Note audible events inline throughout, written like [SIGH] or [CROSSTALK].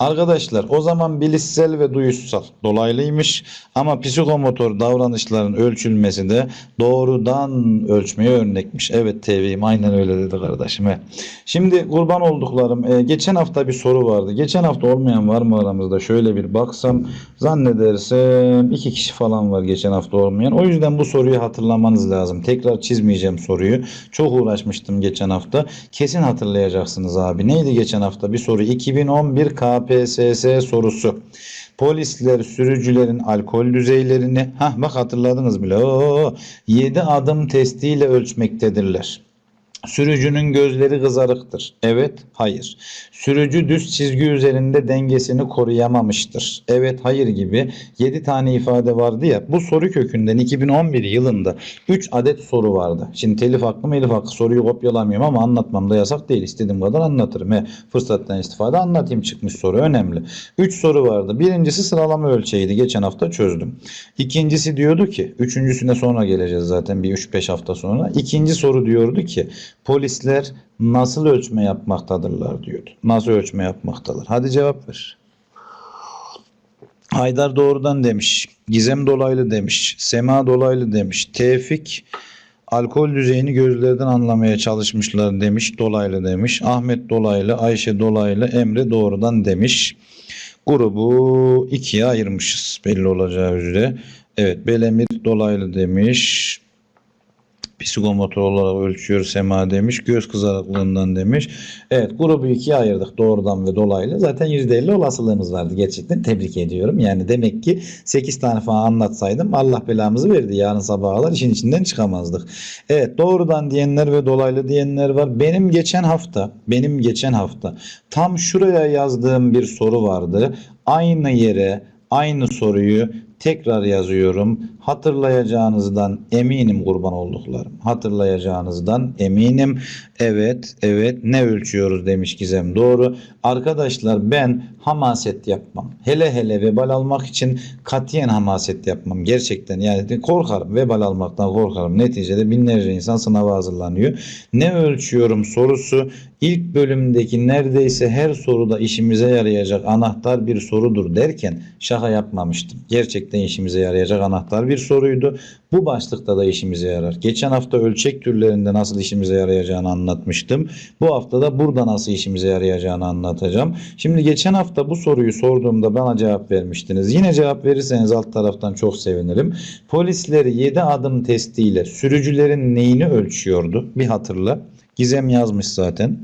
Arkadaşlar o zaman bilişsel ve duyuşsal dolaylıymış ama psikomotor davranışların ölçülmesi de doğrudan ölçmeye örnekmiş. Evet TV'im aynen öyle dedi kardeşim. he. Şimdi kurban olduklarım e, geçen hafta bir soru vardı. Geçen hafta olmayan var mı aramızda? Şöyle bir baksam zannedersem iki kişi falan var geçen hafta olmayan. O yüzden bu soruyu hatırlamanız lazım. Tekrar çizmeyeceğim soruyu. Çok uğraşmıştım geçen hafta. Kesin hatırlayacaksınız abi. Neydi geçen hafta bir soru? 2011 KPSS sorusu. Polisler sürücülerin alkol düzeylerini ha bak hatırladınız bile. Oo, 7 adım testiyle ölçmektedirler. Sürücünün gözleri kızarıktır. Evet, hayır. Sürücü düz çizgi üzerinde dengesini koruyamamıştır. Evet, hayır gibi 7 tane ifade vardı ya. Bu soru kökünden 2011 yılında 3 adet soru vardı. Şimdi telif hakkı elif hakkı soruyu kopyalamıyorum ama anlatmam da yasak değil. İstediğim kadar anlatırım. He, fırsattan istifade anlatayım çıkmış soru önemli. 3 soru vardı. Birincisi sıralama ölçeğiydi. Geçen hafta çözdüm. İkincisi diyordu ki, üçüncüsüne sonra geleceğiz zaten bir 3-5 hafta sonra. İkinci soru diyordu ki polisler nasıl ölçme yapmaktadırlar diyordu. Nasıl ölçme yapmaktadır? Hadi cevap ver. Haydar doğrudan demiş. Gizem dolaylı demiş. Sema dolaylı demiş. Tevfik alkol düzeyini gözlerden anlamaya çalışmışlar demiş. Dolaylı demiş. Ahmet dolaylı, Ayşe dolaylı, Emre doğrudan demiş. Grubu ikiye ayırmışız belli olacağı üzere. Evet Belemir dolaylı demiş. Psikomotor olarak ölçüyor Sema demiş. Göz kızarıklığından demiş. Evet grubu ikiye ayırdık doğrudan ve dolaylı. Zaten %50 olasılığımız vardı gerçekten. Tebrik ediyorum. Yani demek ki 8 tane falan anlatsaydım Allah belamızı verdi. Yarın sabaha kadar işin içinden çıkamazdık. Evet doğrudan diyenler ve dolaylı diyenler var. Benim geçen hafta benim geçen hafta tam şuraya yazdığım bir soru vardı. Aynı yere aynı soruyu tekrar yazıyorum. Hatırlayacağınızdan eminim kurban olduklarım. Hatırlayacağınızdan eminim. Evet, evet. Ne ölçüyoruz demiş Gizem. Doğru. Arkadaşlar ben hamaset yapmam. Hele hele vebal almak için katiyen hamaset yapmam. Gerçekten yani korkarım. Vebal almaktan korkarım. Neticede binlerce insan sınava hazırlanıyor. Ne ölçüyorum sorusu ilk bölümdeki neredeyse her soruda işimize yarayacak anahtar bir sorudur derken şaka yapmamıştım. Gerçekten işimize yarayacak anahtar bir soruydu. Bu başlıkta da işimize yarar. Geçen hafta ölçek türlerinde nasıl işimize yarayacağını anlatmıştım. Bu hafta da burada nasıl işimize yarayacağını anlatacağım. Şimdi geçen hafta bu soruyu sorduğumda bana cevap vermiştiniz. Yine cevap verirseniz alt taraftan çok sevinirim. Polisleri 7 adım testiyle sürücülerin neyini ölçüyordu? Bir hatırla. Gizem yazmış zaten.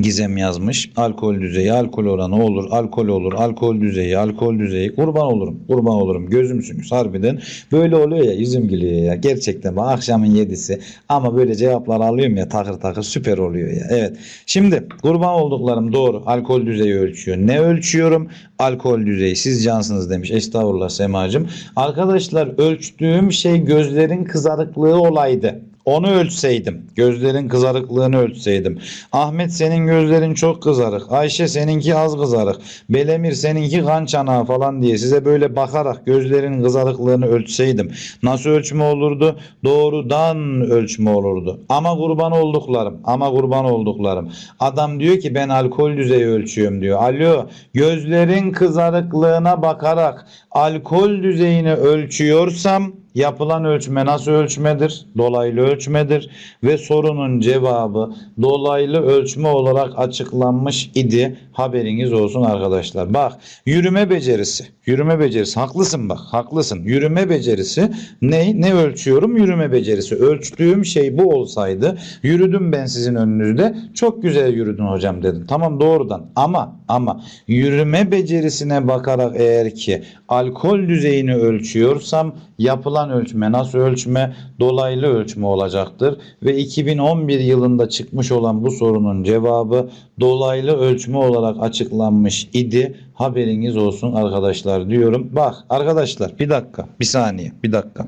Gizem yazmış. Alkol düzeyi, alkol oranı olur, alkol olur, alkol düzeyi, alkol düzeyi. Kurban olurum, kurban olurum. Gözümsünüz harbiden. Böyle oluyor ya, yüzüm gülüyor ya. Gerçekten bak akşamın yedisi. Ama böyle cevaplar alıyorum ya takır takır süper oluyor ya. Evet. Şimdi kurban olduklarım doğru. Alkol düzeyi ölçüyor. Ne ölçüyorum? Alkol düzeyi. Siz cansınız demiş. Estağfurullah Semacığım. Arkadaşlar ölçtüğüm şey gözlerin kızarıklığı olaydı. Onu ölçseydim. Gözlerin kızarıklığını ölçseydim. Ahmet senin gözlerin çok kızarık. Ayşe seninki az kızarık. Belemir seninki kan çanağı falan diye size böyle bakarak gözlerin kızarıklığını ölçseydim. Nasıl ölçme olurdu? Doğrudan ölçme olurdu. Ama kurban olduklarım. Ama kurban olduklarım. Adam diyor ki ben alkol düzeyi ölçüyorum diyor. Alo gözlerin kızarıklığına bakarak alkol düzeyini ölçüyorsam Yapılan ölçme nasıl ölçmedir? Dolaylı ölçmedir ve sorunun cevabı dolaylı ölçme olarak açıklanmış idi. Haberiniz olsun arkadaşlar. Bak yürüme becerisi. Yürüme becerisi. Haklısın bak. Haklısın. Yürüme becerisi ne? Ne ölçüyorum? Yürüme becerisi. Ölçtüğüm şey bu olsaydı yürüdüm ben sizin önünüzde. Çok güzel yürüdün hocam dedim. Tamam doğrudan. Ama ama yürüme becerisine bakarak eğer ki alkol düzeyini ölçüyorsam yapılan ölçme nasıl ölçme? Dolaylı ölçme olacaktır. Ve 2011 yılında çıkmış olan bu sorunun cevabı dolaylı ölçme olarak açıklanmış idi. Haberiniz olsun arkadaşlar diyorum. Bak arkadaşlar bir dakika bir saniye bir dakika.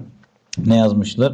Ne yazmışlar?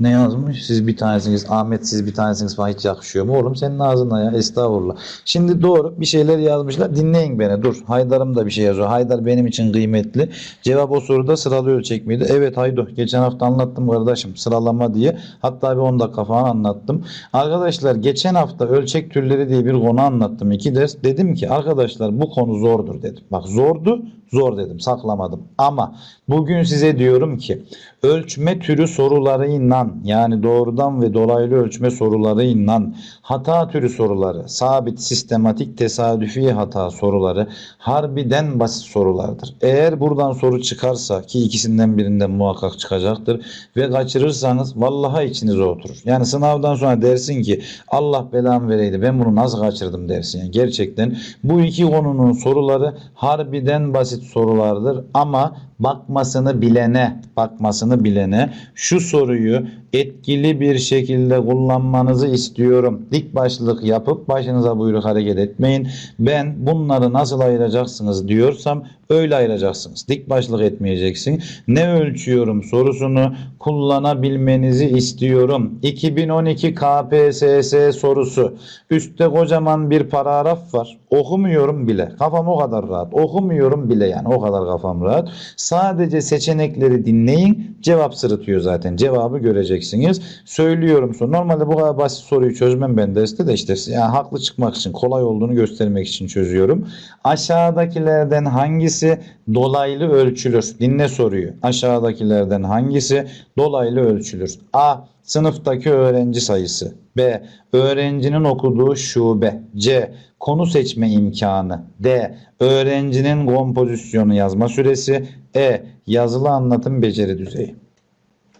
Ne yazmış? Siz bir tanesiniz. Ahmet siz bir tanesiniz falan hiç yakışıyor mu? Oğlum senin ağzına ya. Estağfurullah. Şimdi doğru bir şeyler yazmışlar. Dinleyin beni. Dur. Haydar'ım da bir şey yazıyor. Haydar benim için kıymetli. Cevap o soruda sıralı ölçek miydi? Evet Haydo. Geçen hafta anlattım kardeşim. Sıralama diye. Hatta bir 10 dakika anlattım. Arkadaşlar geçen hafta ölçek türleri diye bir konu anlattım. iki ders. Dedim ki arkadaşlar bu konu zordur dedim. Bak zordu. Zor dedim. Saklamadım. Ama bugün size diyorum ki ölçme türü sorularıyla yani doğrudan ve dolaylı ölçme sorularıyla hata türü soruları, sabit, sistematik, tesadüfi hata soruları harbiden basit sorulardır. Eğer buradan soru çıkarsa ki ikisinden birinden muhakkak çıkacaktır ve kaçırırsanız vallahi içinize oturur. Yani sınavdan sonra dersin ki Allah belamı vereydi ben bunu nasıl kaçırdım dersin. Yani gerçekten bu iki konunun soruları harbiden basit sorulardır. Ama bakmasını bilene, bakmasını bilene şu soruyu etkili bir şekilde kullanmanızı istiyorum. Dik başlık yapıp başınıza buyruk hareket etmeyin. Ben bunları nasıl ayıracaksınız diyorsam öyle ayıracaksınız. Dik başlık etmeyeceksin. Ne ölçüyorum sorusunu kullanabilmenizi istiyorum. 2012 KPSS sorusu. Üstte kocaman bir paragraf var. Okumuyorum bile. Kafam o kadar rahat. Okumuyorum bile yani. O kadar kafam rahat. Sadece seçenekleri dinleyin. Cevap sırıtıyor zaten. Cevabı göreceksiniz. Söylüyorum sonra. Normalde bu kadar basit soruyu çözmem ben derste de işte yani haklı çıkmak için, kolay olduğunu göstermek için çözüyorum. Aşağıdakilerden hangisi dolaylı ölçülür? Dinle soruyu. Aşağıdakilerden hangisi dolaylı ölçülür? A. Sınıftaki öğrenci sayısı. B. Öğrencinin okuduğu şube. C. Konu seçme imkanı. D. Öğrencinin kompozisyonu yazma süresi. E. Yazılı anlatım beceri düzeyi.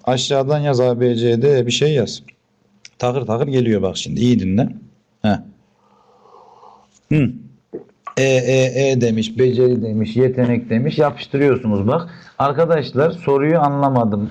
Aşağıdan yaz ABCD bir şey yaz. Takır takır geliyor bak şimdi. İyi dinle. Heh. Hı. E, E, E demiş, beceri demiş, yetenek demiş. Yapıştırıyorsunuz bak. Arkadaşlar soruyu anlamadım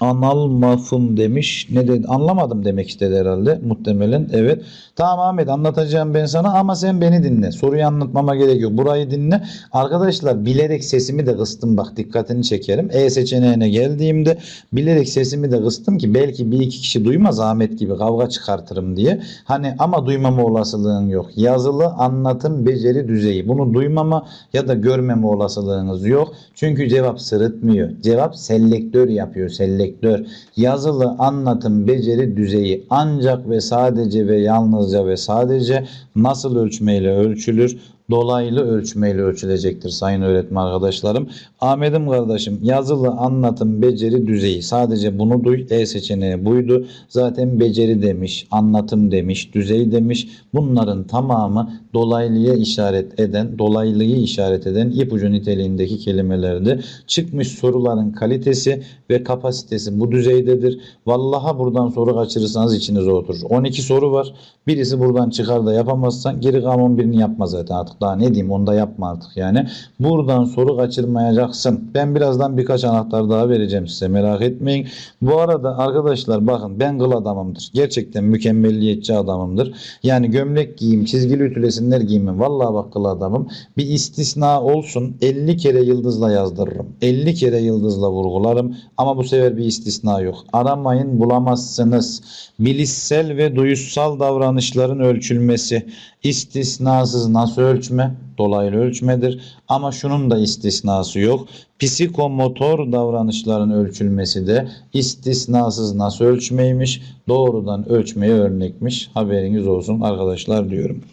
Analmafım demiş. Ne dedi? Anlamadım demek istedi herhalde. Muhtemelen. Evet. Tamam Ahmet anlatacağım ben sana ama sen beni dinle. Soruyu anlatmama gerek yok. Burayı dinle. Arkadaşlar bilerek sesimi de kıstım. Bak dikkatini çekerim. E seçeneğine geldiğimde bilerek sesimi de kıstım ki belki bir iki kişi duymaz Ahmet gibi kavga çıkartırım diye. Hani ama duymama olasılığın yok. Yazılı anlatım beceri düzeyi. Bunu duymama ya da görmeme olasılığınız yok. Çünkü cevap sırıtmıyor. Cevap selektör yapıyor. Selektör selektör, yazılı anlatım beceri düzeyi ancak ve sadece ve yalnızca ve sadece nasıl ölçmeyle ölçülür? Dolaylı ölçmeyle ölçülecektir sayın öğretmen arkadaşlarım. Ahmet'im kardeşim yazılı anlatım beceri düzeyi sadece bunu duy. E seçeneği buydu. Zaten beceri demiş, anlatım demiş, düzey demiş. Bunların tamamı dolaylıya işaret eden, dolaylıyı işaret eden ipucu niteliğindeki kelimelerdi. Çıkmış soruların kalitesi ve kapasitesi bu düzeydedir. Vallaha buradan soru kaçırırsanız içinize oturur. 12 soru var. Birisi buradan çıkar da yapamazsan geri kalan birini yapma zaten artık. Daha ne diyeyim onu da yapma artık yani. Buradan soru kaçırmayacaksın. Ben birazdan birkaç anahtar daha vereceğim size merak etmeyin. Bu arada arkadaşlar bakın ben kıl adamımdır. Gerçekten mükemmelliyetçi adamımdır. Yani gömlek giyeyim, çizgili ütülesinler giymem. Vallahi bak kıl adamım. Bir istisna olsun 50 kere yıldızla yazdırırım. 50 kere yıldızla vurgularım. Ama bu sefer bir istisna yok. Aramayın bulamazsınız. Bilişsel ve duyusal davranışların ölçülmesi istisnasız nasıl ölçme? Dolaylı ölçmedir. Ama şunun da istisnası yok. Psikomotor davranışların ölçülmesi de istisnasız nasıl ölçmeymiş? Doğrudan ölçmeye örnekmiş. Haberiniz olsun arkadaşlar diyorum.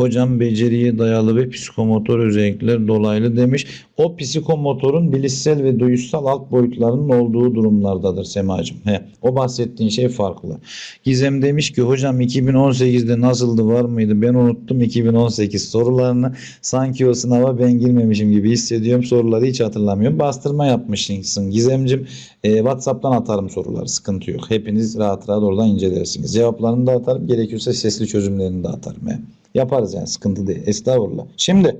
Hocam beceriye dayalı ve psikomotor özellikler dolaylı demiş. O psikomotorun bilişsel ve duyusal alt boyutlarının olduğu durumlardadır Semacığım. He, o bahsettiğin şey farklı. Gizem demiş ki hocam 2018'de nasıldı var mıydı? Ben unuttum 2018 sorularını. Sanki o sınava ben girmemişim gibi hissediyorum. Soruları hiç hatırlamıyorum. Bastırma yapmışsın Gizemcim. E, WhatsApp'tan atarım soruları. Sıkıntı yok. Hepiniz rahat rahat oradan incelersiniz. Cevaplarını da atarım. Gerekirse sesli çözümlerini de atarım. He. Yaparız yani sıkıntı değil. Estağfurullah. Şimdi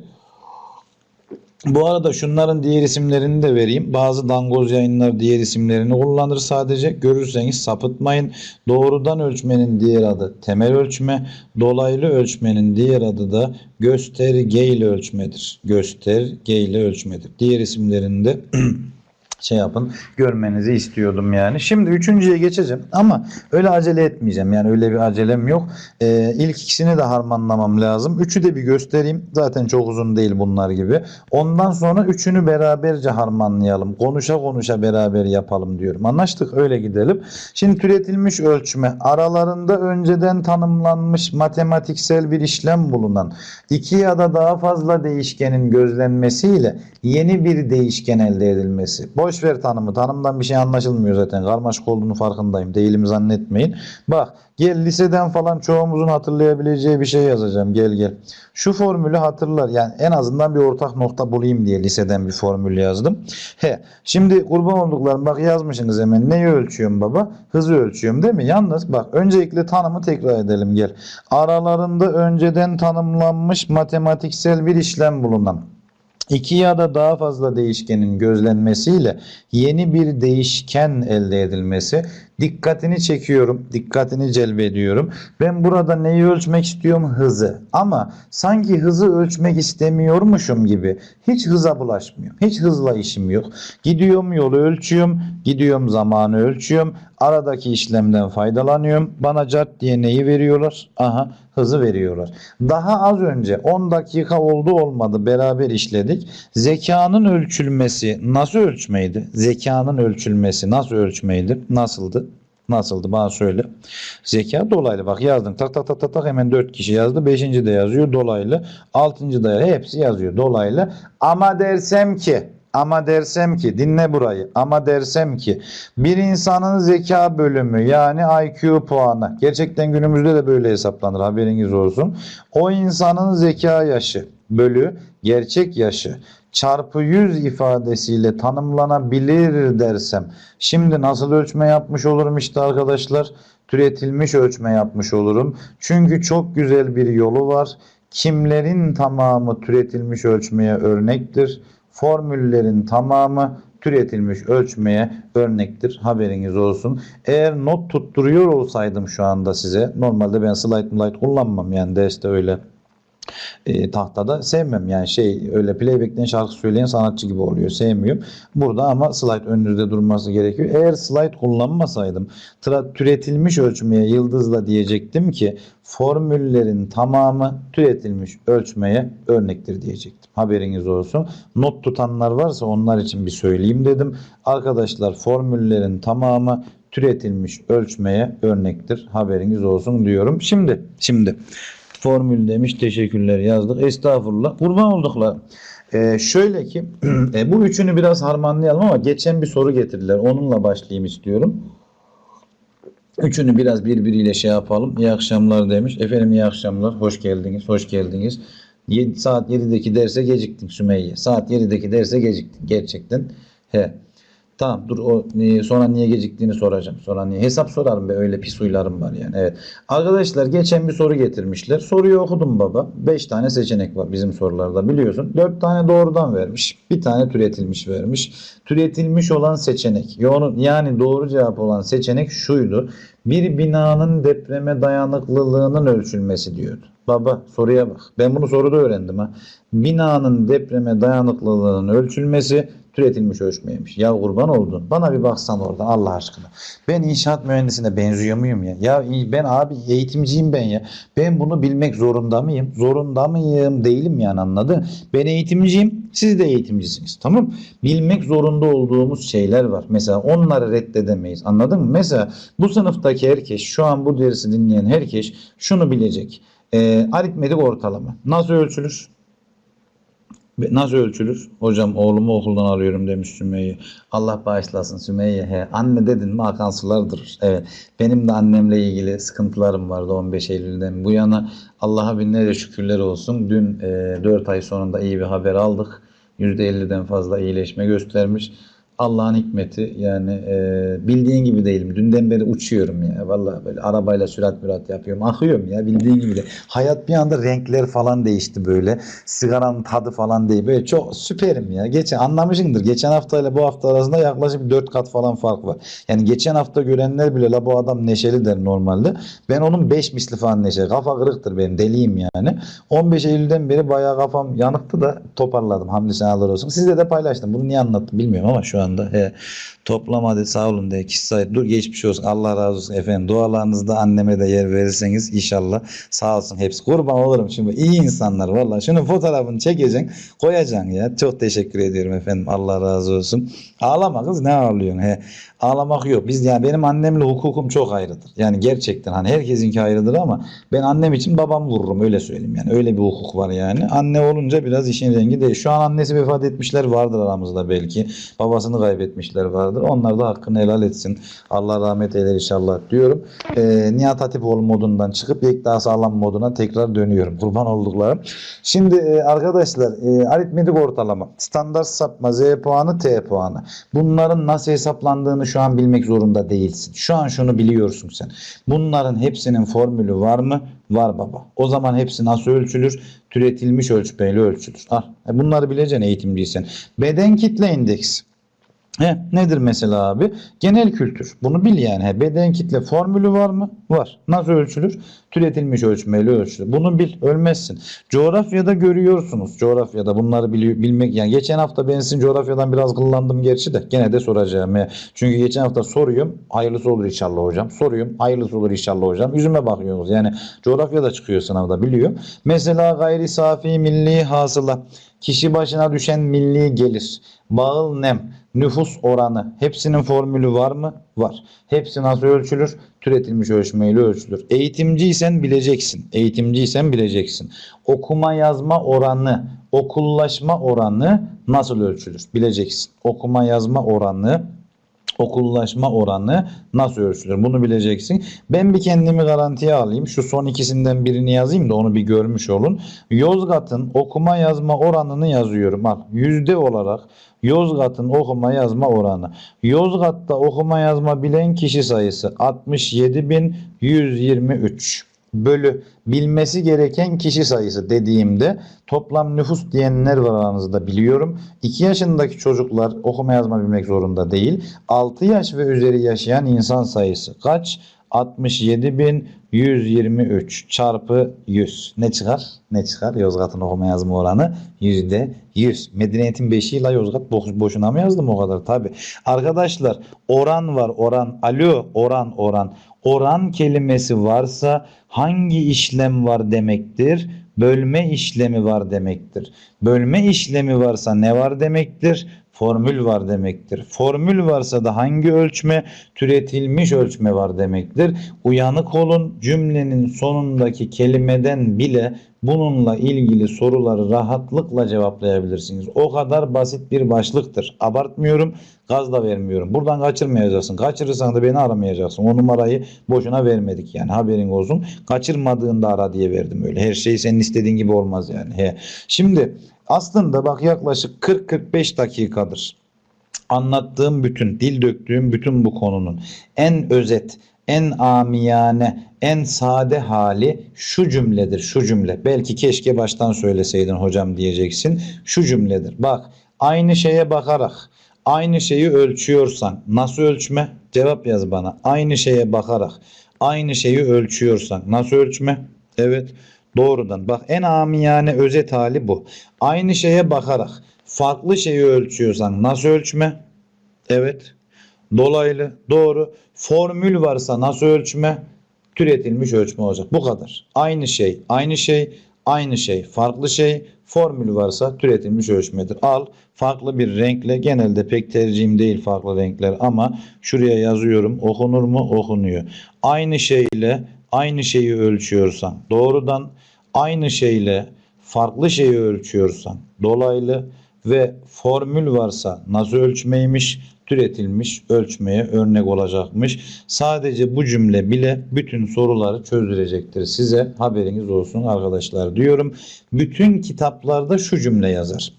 bu arada şunların diğer isimlerini de vereyim. Bazı dangoz yayınlar diğer isimlerini kullanır sadece. Görürseniz sapıtmayın. Doğrudan ölçmenin diğer adı temel ölçme. Dolaylı ölçmenin diğer adı da göstergeyle ölçmedir. Göstergeyle ölçmedir. Diğer isimlerinde [CLEARS THROAT] şey yapın görmenizi istiyordum yani. Şimdi üçüncüye geçeceğim ama öyle acele etmeyeceğim yani öyle bir acelem yok. Ee, ilk ikisini de harmanlamam lazım. Üçü de bir göstereyim. Zaten çok uzun değil bunlar gibi. Ondan sonra üçünü beraberce harmanlayalım. Konuşa konuşa beraber yapalım diyorum. Anlaştık öyle gidelim. Şimdi türetilmiş ölçme aralarında önceden tanımlanmış matematiksel bir işlem bulunan iki ya da daha fazla değişkenin gözlenmesiyle yeni bir değişken elde edilmesi. Boş ver tanımı. Tanımdan bir şey anlaşılmıyor zaten. Karmaşık olduğunu farkındayım. Değilim zannetmeyin. Bak gel liseden falan çoğumuzun hatırlayabileceği bir şey yazacağım. Gel gel. Şu formülü hatırlar. Yani en azından bir ortak nokta bulayım diye liseden bir formül yazdım. He. Şimdi kurban olduklarım bak yazmışsınız hemen. Neyi ölçüyorum baba? Hızı ölçüyorum değil mi? Yalnız bak öncelikle tanımı tekrar edelim gel. Aralarında önceden tanımlanmış matematiksel bir işlem bulunan İki ya da daha fazla değişkenin gözlenmesiyle yeni bir değişken elde edilmesi dikkatini çekiyorum, dikkatini celbediyorum. Ben burada neyi ölçmek istiyorum? Hızı. Ama sanki hızı ölçmek istemiyormuşum gibi hiç hıza bulaşmıyorum. Hiç hızla işim yok. Gidiyorum yolu ölçüyorum, gidiyorum zamanı ölçüyorum. Aradaki işlemden faydalanıyorum. Bana cart diye neyi veriyorlar? Aha hızı veriyorlar. Daha az önce 10 dakika oldu olmadı beraber işledik. Zekanın ölçülmesi nasıl ölçmeydi? Zekanın ölçülmesi nasıl ölçmeydi? Nasıldı? Nasıldı bana söyle. Zeka dolaylı bak yazdım tak tak tak tak tak hemen 4 kişi yazdı. 5. de yazıyor dolaylı. 6. da hepsi yazıyor dolaylı. Ama dersem ki ama dersem ki dinle burayı ama dersem ki bir insanın zeka bölümü yani IQ puanı gerçekten günümüzde de böyle hesaplanır haberiniz olsun. O insanın zeka yaşı bölü gerçek yaşı çarpı 100 ifadesiyle tanımlanabilir dersem şimdi nasıl ölçme yapmış olurum işte arkadaşlar türetilmiş ölçme yapmış olurum. Çünkü çok güzel bir yolu var. Kimlerin tamamı türetilmiş ölçmeye örnektir. Formüllerin tamamı türetilmiş ölçmeye örnektir. Haberiniz olsun. Eğer not tutturuyor olsaydım şu anda size normalde ben slide slide kullanmam yani derste öyle e, tahtada sevmem yani şey öyle playback'ten şarkı söyleyen sanatçı gibi oluyor sevmiyorum. Burada ama slide önünüzde durması gerekiyor. Eğer slide kullanmasaydım tra- türetilmiş ölçmeye yıldızla diyecektim ki formüllerin tamamı türetilmiş ölçmeye örnektir diyecektim. Haberiniz olsun. Not tutanlar varsa onlar için bir söyleyeyim dedim. Arkadaşlar formüllerin tamamı türetilmiş ölçmeye örnektir. Haberiniz olsun diyorum. Şimdi şimdi formül demiş teşekkürler yazdık. Estağfurullah. Kurban olduklar. Ee, şöyle ki [CLEARS THROAT] e, bu üçünü biraz harmanlayalım ama geçen bir soru getirdiler. Onunla başlayayım istiyorum. Üçünü biraz birbiriyle şey yapalım. İyi akşamlar demiş. Efendim iyi akşamlar. Hoş geldiniz. Hoş geldiniz. 7, saat 7'deki derse geciktin Sümeyye. Saat 7'deki derse geciktin. Gerçekten. He. Tamam dur o sonra niye geciktiğini soracağım. Sonra niye hesap sorarım be öyle pis huylarım var yani. Evet. Arkadaşlar geçen bir soru getirmişler. Soruyu okudum baba. 5 tane seçenek var bizim sorularda biliyorsun. 4 tane doğrudan vermiş. Bir tane türetilmiş vermiş. Türetilmiş olan seçenek. Yani doğru cevap olan seçenek şuydu. Bir binanın depreme dayanıklılığının ölçülmesi diyordu. Baba soruya bak. Ben bunu soruda öğrendim ha. Binanın depreme dayanıklılığının ölçülmesi türetilmiş ölçmeymiş. Ya kurban oldun. Bana bir baksan orada Allah aşkına. Ben inşaat mühendisine benziyor muyum ya? Ya ben abi eğitimciyim ben ya. Ben bunu bilmek zorunda mıyım? Zorunda mıyım? Değilim yani anladın? Ben eğitimciyim. Siz de eğitimcisiniz. Tamam Bilmek zorunda olduğumuz şeyler var. Mesela onları reddedemeyiz. Anladın mı? Mesela bu sınıftaki herkes şu an bu dersi dinleyen herkes şunu bilecek. Ee, aritmetik ortalama. Nasıl ölçülür? Nasıl ölçülür? Hocam oğlumu okuldan arıyorum demiş Sümeyye. Allah bağışlasın Sümeyye. He, anne dedin mi akan sular durur. Evet. Benim de annemle ilgili sıkıntılarım vardı 15 Eylül'den bu yana. Allah'a binlerce şükürler olsun. Dün e, 4 ay sonunda iyi bir haber aldık. %50'den fazla iyileşme göstermiş. Allah'ın hikmeti yani e, bildiğin gibi değilim. Dünden beri uçuyorum ya. Vallahi böyle arabayla sürat mürat yapıyorum. Akıyorum ya bildiğin gibi de. Hayat bir anda renkler falan değişti böyle. Sigaranın tadı falan değil. Böyle çok süperim ya. Geçen anlamışsındır. Geçen haftayla bu hafta arasında yaklaşık 4 kat falan fark var. Yani geçen hafta görenler bile la bu adam neşeli der normalde. Ben onun 5 misli falan neşeli. Kafa kırıktır benim. Deliyim yani. 15 Eylül'den beri bayağı kafam yanıktı da toparladım. Hamdi senalar olsun. Sizle de paylaştım. Bunu niye anlattım bilmiyorum ama şu an anda. He. Toplam hadi sağ olun de kişi sayı. Dur geçmiş olsun. Allah razı olsun efendim. Dualarınızda anneme de yer verirseniz inşallah sağ olsun hepsi. Kurban olurum şimdi. iyi insanlar valla. Şunun fotoğrafını çekeceksin koyacaksın ya. Çok teşekkür ediyorum efendim. Allah razı olsun. Ağlama kız ne ağlıyorsun? He. Ağlamak yok. Biz yani benim annemle hukukum çok ayrıdır. Yani gerçekten hani herkesinki ayrıdır ama ben annem için babam vururum öyle söyleyeyim yani. Öyle bir hukuk var yani. Anne olunca biraz işin rengi değil. Şu an annesi vefat etmişler vardır aramızda belki. Babasını kaybetmişler vardır. Onlar da hakkını helal etsin. Allah rahmet eyler inşallah diyorum. Ee, Nihat Hatipoğlu modundan çıkıp Yekta Sağlam moduna tekrar dönüyorum. Kurban olduklarım. Şimdi e, arkadaşlar e, aritmetik ortalama, standart sapma, Z puanı, T puanı. Bunların nasıl hesaplandığını şu an bilmek zorunda değilsin. Şu an şunu biliyorsun sen. Bunların hepsinin formülü var mı? Var baba. O zaman hepsi nasıl ölçülür? Türetilmiş ölçmeyle ölçülür. Al. E, Bunları bileceksin eğitimciysen. Beden kitle indeksi. He, nedir mesela abi? Genel kültür. Bunu bil yani. He, beden kitle formülü var mı? Var. Nasıl ölçülür? Türetilmiş ölçmeyle ölçülür. Bunu bil. Ölmezsin. Coğrafyada görüyorsunuz. Coğrafyada bunları bili- bilmek. Yani geçen hafta ben sizin coğrafyadan biraz kullandım gerçi de. Gene de soracağım. He. Çünkü geçen hafta soruyorum. Hayırlısı olur inşallah hocam. Soruyorum. Hayırlısı olur inşallah hocam. Yüzüme bakıyorsunuz. Yani coğrafyada çıkıyor sınavda biliyor. Mesela gayri safi milli hasıla. Kişi başına düşen milli gelir. Bağıl nem, nüfus oranı hepsinin formülü var mı? Var. Hepsi nasıl ölçülür? Türetilmiş ölçmeyle ölçülür. Eğitimciysen bileceksin. Eğitimciysen bileceksin. Okuma yazma oranı, okullaşma oranı nasıl ölçülür? Bileceksin. Okuma yazma oranı okullaşma oranı nasıl ölçülür? Bunu bileceksin. Ben bir kendimi garantiye alayım. Şu son ikisinden birini yazayım da onu bir görmüş olun. Yozgat'ın okuma yazma oranını yazıyorum. Bak yüzde olarak Yozgat'ın okuma yazma oranı. Yozgat'ta okuma yazma bilen kişi sayısı 67.123 bölü bilmesi gereken kişi sayısı dediğimde toplam nüfus diyenler var aranızda biliyorum. 2 yaşındaki çocuklar okuma yazma bilmek zorunda değil. 6 yaş ve üzeri yaşayan insan sayısı kaç? 67.123 çarpı 100 ne çıkar? Ne çıkar? Yozgat'ın okuma yazma oranı yüzde 100. Medeniyet'in 5'i ile Yozgat boş, boşuna mı yazdım o kadar? Tabi. Arkadaşlar oran var oran. Alo oran oran. Oran kelimesi varsa hangi işlem var demektir? Bölme işlemi var demektir. Bölme işlemi varsa ne var demektir? Formül var demektir. Formül varsa da hangi ölçme? Türetilmiş ölçme var demektir. Uyanık olun cümlenin sonundaki kelimeden bile bununla ilgili soruları rahatlıkla cevaplayabilirsiniz. O kadar basit bir başlıktır. Abartmıyorum, gaz da vermiyorum. Buradan kaçırmayacaksın. Kaçırırsan da beni aramayacaksın. O numarayı boşuna vermedik yani haberin olsun. Kaçırmadığında ara diye verdim öyle. Her şey senin istediğin gibi olmaz yani. He. Şimdi aslında bak yaklaşık 40-45 dakikadır anlattığım bütün, dil döktüğüm bütün bu konunun en özet, en amiyane, en sade hali şu cümledir, şu cümle. Belki keşke baştan söyleseydin hocam diyeceksin. Şu cümledir. Bak, aynı şeye bakarak aynı şeyi ölçüyorsan nasıl ölçme? Cevap yaz bana. Aynı şeye bakarak aynı şeyi ölçüyorsan nasıl ölçme? Evet. Doğrudan. Bak en amiyane özet hali bu. Aynı şeye bakarak farklı şeyi ölçüyorsan nasıl ölçme? Evet. Dolaylı. Doğru. Formül varsa nasıl ölçme? Türetilmiş ölçme olacak. Bu kadar. Aynı şey, aynı şey, aynı şey, farklı şey. Formül varsa türetilmiş ölçmedir. Al farklı bir renkle genelde pek tercihim değil farklı renkler ama şuraya yazıyorum. Okunur mu? Okunuyor. Aynı şeyle aynı şeyi ölçüyorsan doğrudan aynı şeyle farklı şeyi ölçüyorsan dolaylı ve formül varsa nasıl ölçmeymiş türetilmiş ölçmeye örnek olacakmış. Sadece bu cümle bile bütün soruları çözdürecektir. Size haberiniz olsun arkadaşlar diyorum. Bütün kitaplarda şu cümle yazar.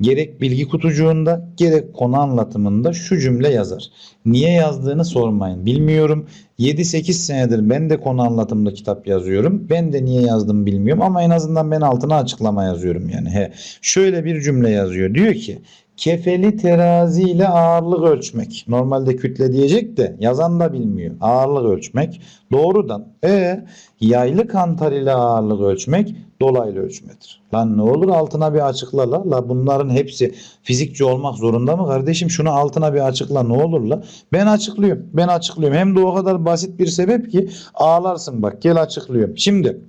Gerek bilgi kutucuğunda gerek konu anlatımında şu cümle yazar. Niye yazdığını sormayın. Bilmiyorum. 7-8 senedir ben de konu anlatımda kitap yazıyorum. Ben de niye yazdım bilmiyorum ama en azından ben altına açıklama yazıyorum yani. He. Şöyle bir cümle yazıyor. Diyor ki Kefeli terazi ile ağırlık ölçmek. Normalde kütle diyecek de yazan da bilmiyor. Ağırlık ölçmek doğrudan. E yaylı kantar ile ağırlık ölçmek dolaylı ölçmedir. Lan ne olur altına bir açıkla la. La bunların hepsi fizikçi olmak zorunda mı kardeşim? Şunu altına bir açıkla ne olur la. Ben açıklıyorum. Ben açıklıyorum. Hem de o kadar basit bir sebep ki ağlarsın bak gel açıklıyorum. Şimdi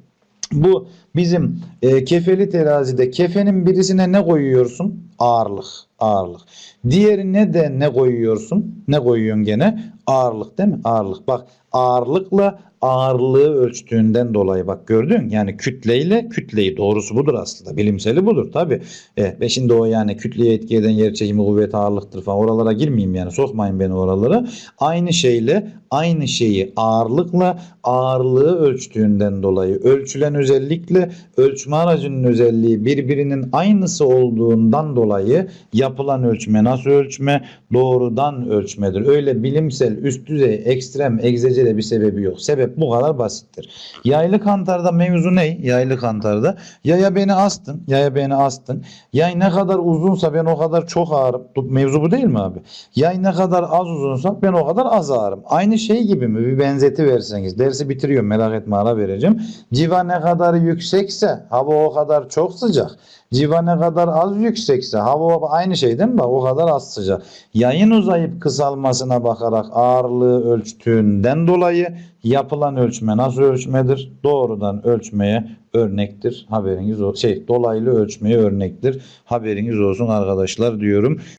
bu bizim e, kefeli terazide kefenin birisine ne koyuyorsun? Ağırlık, ağırlık. Diğerine de ne koyuyorsun? Ne koyuyorsun gene? Ağırlık değil mi? Ağırlık. Bak ağırlıkla ağırlığı ölçtüğünden dolayı bak gördün yani kütleyle kütleyi doğrusu budur aslında bilimseli budur tabi e, ve şimdi o yani kütleye etki eden yer çekimi kuvvet ağırlıktır falan oralara girmeyeyim yani sokmayın beni oralara aynı şeyle aynı şeyi ağırlıkla ağırlığı ölçtüğünden dolayı ölçülen özellikle ölçme aracının özelliği birbirinin aynısı olduğundan dolayı yapılan ölçme nasıl ölçme? Doğrudan ölçmedir. Öyle bilimsel üst düzey ekstrem egzecele bir sebebi yok. Sebep bu kadar basittir. Yaylı kantarda mevzu ne? Yaylı kantarda yaya beni astın yaya beni astın. Yay ne kadar uzunsa ben o kadar çok ağırım mevzu bu değil mi abi? Yay ne kadar az uzunsa ben o kadar az ağırım aynı şey gibi mi? Bir benzeti verseniz. Dersi bitiriyorum merak etme ara vereceğim. Civa ne kadar yüksekse hava o kadar çok sıcak. Civa ne kadar az yüksekse hava aynı şey değil mi? O kadar az sıcak. Yayın uzayıp kısalmasına bakarak ağırlığı ölçtüğünden dolayı yapılan ölçme nasıl ölçmedir? Doğrudan ölçmeye örnektir. Haberiniz o şey dolaylı ölçmeye örnektir. Haberiniz olsun arkadaşlar diyorum